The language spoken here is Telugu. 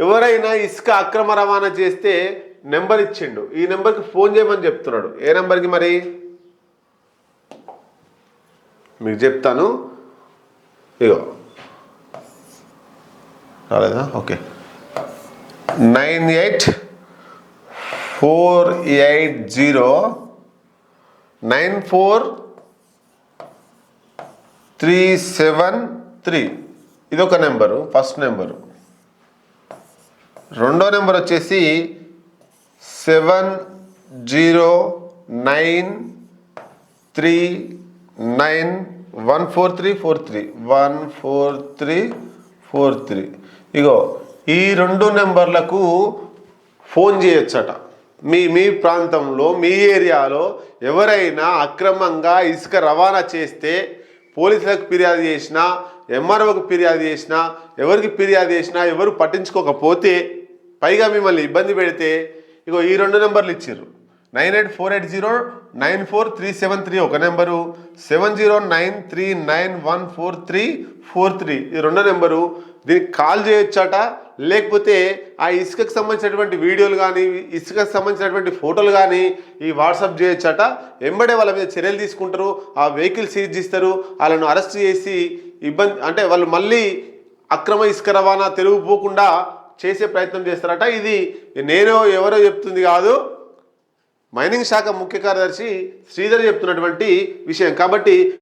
ఎవరైనా ఇసుక అక్రమ రవాణా చేస్తే నెంబర్ ఇచ్చిండు. ఈ నెంబర్కి ఫోన్ చేయమని చెప్తున్నాడు. ఏ నెంబర్కి మరి? మీకు చెప్తాను. ఇగో. రాలేదా? Okay. Nine eight four eight zero nine four three seven three. ఇదొక నెంబరు ఫస్ట్ నెంబరు. రెండో నెంబర్ వచ్చేసి seven zero nine three nine one four three four three. One four three four three. ఇగో ఈ రెండు నెంబర్లకు ఫోన్ చేయొచ్చట. మీ మీ ప్రాంతంలో మీ ఏరియాలో ఎవరైనా అక్రమంగా ఇసుక రవాణా చేస్తే పోలీసులకు ఫిర్యాదు చేసినా ఎంఆర్ఓకి ఫిర్యాదు చేసినా ఎవరికి ఫిర్యాదు చేసినా ఎవరు పట్టించుకోకపోతే పైగా మిమ్మల్ని ఇబ్బంది పెడితే ఇగో ఈ రెండు నెంబర్లు ఇచ్చారు nine eight four eight zero nine four three seven three ఒక number seven zero nine three nine one four three four three ఈ రెండో నెంబరు దీనికి కాల్ చేయొచ్చట. లేకపోతే ఆ ఇసుకకు సంబంధించినటువంటి వీడియోలు కానీ ఇసుకకు సంబంధించినటువంటి ఫోటోలు కానీ ఈ వాట్సాప్ చేయొచ్చట. ఎంబడే వాళ్ళ మీద చర్యలు తీసుకుంటారు ఆ వెహికల్ సీజ్ చేస్తారు వాళ్ళను అరెస్ట్ చేసి ఇబ్బంది అంటే వాళ్ళు మళ్ళీ అక్రమ ఇసుక రవాణా తెలుగు పోకుండా చేసే ప్రయత్నం చేస్తారట. ఇది నేను ఎవరో చెప్తుంది కాదు. మైనింగ్ శాఖ ముఖ్య కార్యదర్శి శ్రీధర్ చెప్తున్నటువంటి విషయం. కాబట్టి